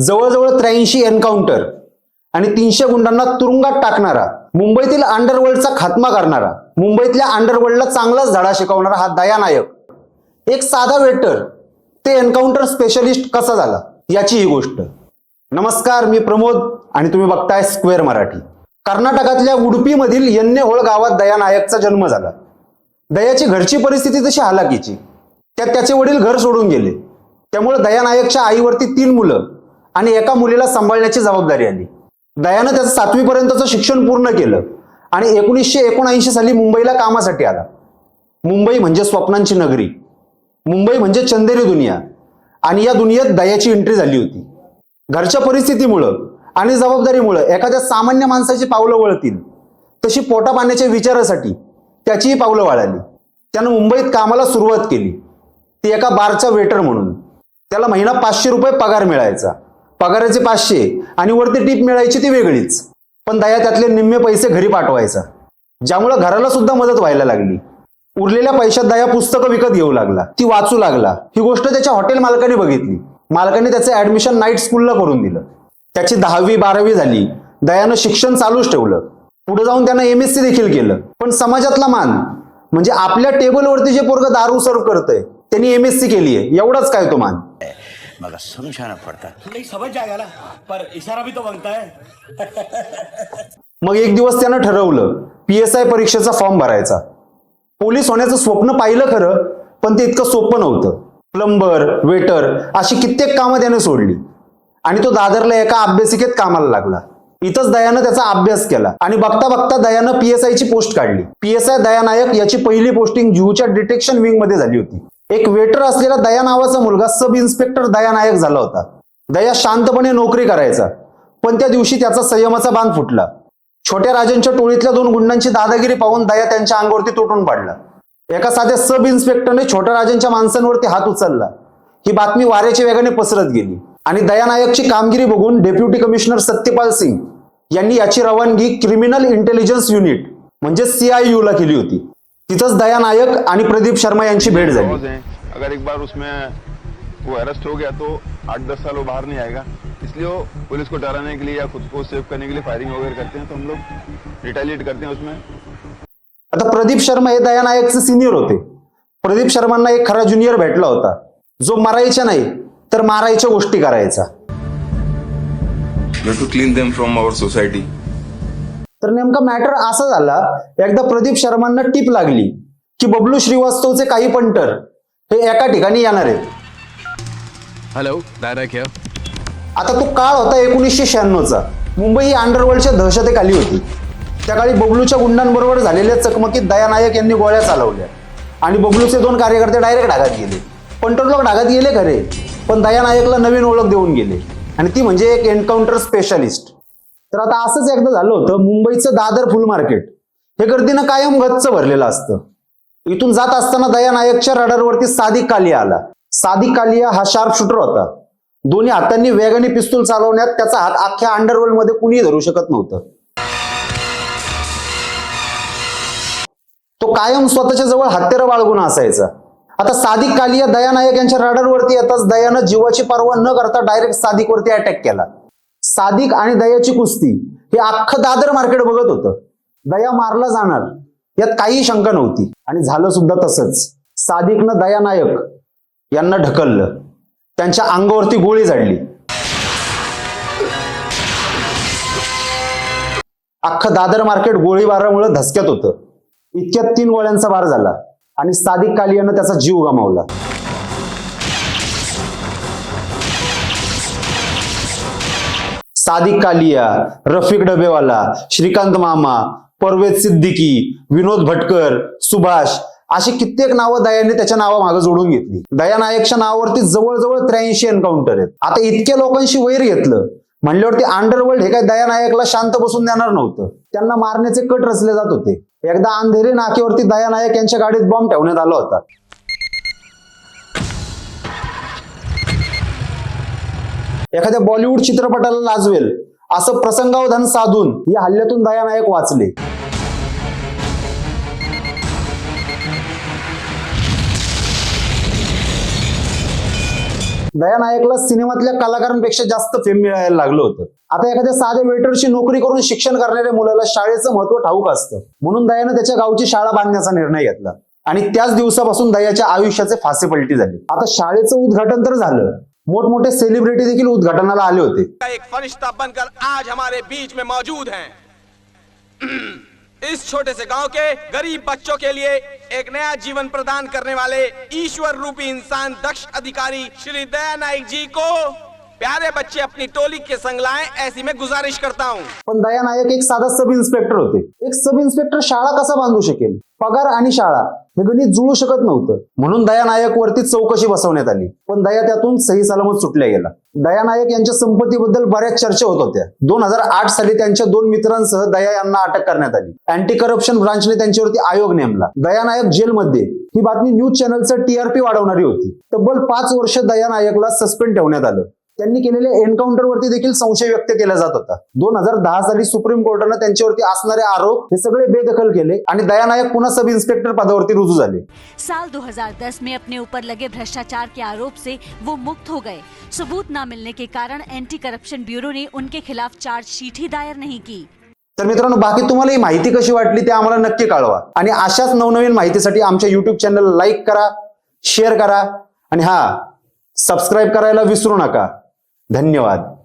जवळजवळ त्र्याऐंशी एन्काउंटर आणि तीनशे गुंडांना तुरुंगात टाकणारा मुंबईतील अंडरवर्ल्डचा खात्मा करणारा मुंबईतल्या अंडरवर्ल्डला चांगलाच धडा शिकवणारा हा दयानायक. एक साधा वेटर ते एन्काउंटर स्पेशलिस्ट कसा झाला? याची ही गोष्ट. नमस्कार मी प्रमोद आणि तुम्ही बघताय स्क्वेअर मराठी. कर्नाटकातल्या उडुपीमधील यन्नेहोळ गावात दया नायकचा जन्म झाला. दयाची घरची परिस्थिती तशी हालाकीची. त्यात त्याचे वडील घर सोडून गेले. त्यामुळे दया नायकच्या आईवरती तीन मुलं आणि एका मुलीला सांभाळण्याची जबाबदारी आली दयानं त्याचं सातवीपर्यंतचं शिक्षण पूर्ण केलं आणि एकोणीसशे एकोणऐंशी साली मुंबईला कामासाठी आला. मुंबई म्हणजे स्वप्नांची नगरी. मुंबई म्हणजे चंदेरी दुनिया. आणि या दुनियेत दयाची एंट्री झाली होती. घरच्या परिस्थितीमुळं आणि जबाबदारीमुळं एखाद्या सामान्य माणसाची पावलं वळतील. तशी पोटा पाण्याच्या विचारासाठी त्याचीही पावलं वळाली त्यानं मुंबईत कामाला सुरुवात केली. ती एका बारचा वेटर म्हणून. त्याला महिना पाचशे रुपये पगार मिळायचा. पगाराचे पाचशे आणि वरती टीप मिळायची ती वेगळीच. पण दया त्यातले निम्मे पैसे घरी पाठवायचा. ज्यामुळं घराला सुद्धा मदत व्हायला लागली. उरलेल्या पैशात दया पुस्तकं विकत घेऊ लागला. ती वाचू लागला. ही गोष्ट त्याच्या हॉटेल मालकाने बघितली. मालकाने त्याचं ऍडमिशन नाईट स्कूलला करून दिलं. त्याची दहावी बारावी झाली. दयानं शिक्षण चालूच ठेवलं. पुढे जाऊन त्यानं एम एस सी देखील केलं. पण समाजातला मान म्हणजे आपल्या टेबलवरती जे पोरग दारू सर्व करतंय त्यांनी एम एस सी केली आहे एवढाच काय तो मान? मगर समझाना पड़ता। है नहीं समझ जाएगा ना पर इशारा भी तो बनता है। मग एक दिवस त्यानं ठरवलं पी एस आय परीक्षेचा फॉर्म भरायचा. पोलीस होण्याचं स्वप्न पाहिलं खरं पण ते इतकं सोपं नव्हतं. प्लंबर वेटर अशी कित्येक कामं त्याने सोडली. आणि तो दादरला एका अभ्यासिकेत कामाला लागला. इथंच दयानं त्याचा अभ्यास केला. आणि बघता बघता दयानं पी एस आयची पोस्ट काढली. P S I Daya Nayak याची पहिली पोस्टिंग जुहूच्या डिटेक्शन विंगमध्ये झाली होती. एक वेटर असलेला दया नावाचा मुलगा सब इन्स्पेक्टर दया नायक झाला होता. दया शांतपणे नोकरी करायचा. पण त्या दिवशी त्याचा संयमाचा बांध फुटला. छोट्या राजांच्या टोळीतल्या दोन गुंडांची दादागिरी पाहून दया त्यांच्या अंगावरती तुटून पडला. एका साध्या सब इन्स्पेक्टरने छोट्या राजांच्या माणसांवरती हात उचलला. ही बातमी वाऱ्याच्या वेगाने पसरत गेली. आणि दयानायकची कामगिरी बघून डेप्युटी कमिशनर सत्यपाल सिंग यांनी याची रवानगी क्रिमिनल इंटेलिजन्स युनिट म्हणजे सीआययू ला केली होती. तिथंच दया नायक आणि प्रदीप शर्मा यांची भेट झाली. अगर एक बार उसमें वो अरेस्ट हो गया तो आठ दस साल वो बाहर नहीं आएगा। इसलिए वो पुलिस को डराने के लिए या खुद को सेव करने के लिए फायरिंग वगैरह करते हैं तो हम लोग रिटेलिएट करते हैं उसमें। आता प्रदीप शर्मा हे दया नायकचे सिनियर होते. प्रदीप शर्मांना एक खरा ज्युनियर भेटला होता. जो मरायच्या नाही तर मारायच्या गोष्टी करायचा. To clean them from our society. तर नेमका मॅटर असा झाला एकदा प्रदीप शर्मांना टीप लागली की बबलू श्रीवास्तवचे काही पंटर हे एका ठिकाणी येणार आहेत. हेलो आता तो काळ होता एकोणीसशे शहाण्णवचा. मुंबई ही अंडरवर्ल्डच्या दहशतेखाली होती. त्या काळी बबलूच्या गुंडांबरोबर झालेल्या चकमकीत दया नायक यांनी गोळ्या चालवल्या. आणि बबलूचे दोन कार्यकर्ते डायरेक्ट ढागात गेले. पंटर लोक ढागात गेले खरे पण दया नायकला नवीन ओळख देऊन गेले. आणि ती म्हणजे एक एन्काउंटर स्पेशालिस्ट तर आता असंच एकदा झालं होतं मुंबईचं दादर फुल मार्केट. हे गर्दीनं कायम गच्च भरलेलं असतं. इथून जात असताना दया नायकच्या रडारवरती सादिक कालिया आला. सादिक कालिया हा शार्प शूटर होता. दोन्ही हातांनी वेगाने पिस्तूल चालवण्यात त्याचा हात अख्ख्या अंडरवर्ल्डमध्ये कुणीही धरू शकत नव्हतं. तो कायम स्वतःच्या जवळ हत्यारं बाळगून असायचा. आता सादिक कालिया दया नायक यांच्या रडारवरती येताच दयानं जीवाची पर्वा न करता डायरेक्ट सादिकवरती अटॅक केला. सादिक आणि दयाची कुस्ती हे अख्खं दादर मार्केट बघत होतं. दया मारला जाणार यात काही शंका नव्हती. आणि झालं सुद्धा तसंच. सादिकनं दया नायक यांना ढकललं. त्यांच्या अंगावरती गोळी झाडली. अख्खं दादर मार्केट गोळीबारामुळे धसक्यात होतं. इतक्यात तीन गोळ्यांचा वार झाला. आणि सादिक कालियानं त्याचा जीव गमावला. सादिक कालिया रफिक डबेवाला श्रीकांत मामा परवेज सिद्दीकी विनोद भटकर सुभाष अशी कित्येक नावं दयाने त्याच्या नावामागे जोडून घेतली. दया नायकच्या नावावरती जवळजवळ त्र्याऐंशी एन्काउंटर आहेत. आता इतक्या लोकांशी वैर घेतलं म्हणल्यावरती अंडरवर्ल्ड हे काय दया नायकला शांत बसून देणार नव्हतं. त्यांना मारण्याचे कट रचले जात होते. एकदा अंधेरी नाकेवरती दया नायक यांच्या गाडीत बॉम्ब ठेवण्यात आला होता. एखाद्या बॉलिवूड चित्रपटाला लाजवेल. असं प्रसंगावधान साधून या हल्ल्यातून दया नायक वाचले. दया नायकला सिनेमातल्या कलाकारांपेक्षा जास्त फेम मिळायला लागलं होतं. आता एखाद्या साध्या वेटरची नोकरी करून शिक्षण करणाऱ्या मुलाला शाळेचं महत्त्व ठाऊक असतं. म्हणून दयानं त्याच्या गावची शाळा बांधण्याचा निर्णय घेतला. आणि त्याच दिवसापासून दयाच्या आयुष्याचे फासे पलटी झाले. आता शाळेचं उद्घाटन तर झालं. मोठमोठे सेलिब्रिटी देखील उद्घाटनाला आले होते. एक फरिश्ता बनकर आज हमारे बीच में मौजूद हैं? इस छोटे से गांव के गरीब बच्चों के लिए एक नया जीवन प्रदान करने वाले ईश्वर रूपी इंसान दक्ष अधिकारी श्री दया नाइक जी को प्यारे बच्चे अपनी टोली के संग लाएं ऐसी मैं गुजारिश करता हूं। पण दया नायक एक साधा सब इन्स्पेक्टर होते. एक सब इन्स्पेक्टर शाळा कसा बांधू शकेल? पगार आणि शाळा. हे गणित जुळू शकत नव्हतं. म्हणून दया नायक वरती चौकशी बसवण्यात आली. पण दया त्यातून सही सलामत सुटल्या गेला दया नायक यांच्या संपत्तीबद्दल बऱ्याच चर्चा होत होत्या. दोन हजार आठ साली त्यांच्या दोन मित्रांसह दया यांना अटक करण्यात आली. अँटी करप्शन ब्रांचने त्यांच्यावरती आयोग नेमला. दया नायक जेलमध्ये. ही बातमी न्यूज चॅनलचं टीआरपी वाढवणारी होती. तब्बल पाच वर्ष दया नायकला सस्पेंड ठेवण्यात आलं. त्यांनी केलेल्या एन्काउंटर वरती देखील संशय व्यक्त केला जात होता. दोन हजार दहा साली सुप्रीम कोर्टानं त्यांच्यावरती असणारे आरोप हे सगळे बेदखल केले आणि दयानायक पुन्हा सब इन्स्पेक्टर पदावरती रुजू झाले. साल 2010 में अपने ऊपर लगे भ्रष्टाचार के आरोप से वो मुक्त हो गए. सबूत न मिलने के कारण एंटी करप्शन ब्यूरो ने उनके खिलाफ चार्जशीट ही दायर नहीं की. तर मित्रांनो बाकी तुम्हाला ही माहिती कशी वाटली ते आम्हाला नक्की कळवा. आणि अशाच नवनवीन माहितीसाठी आमच्या युट्यूब चॅनल लाईक करा शेअर करा आणि हा सबस्क्राईब करायला विसरू नका. धन्यवाद.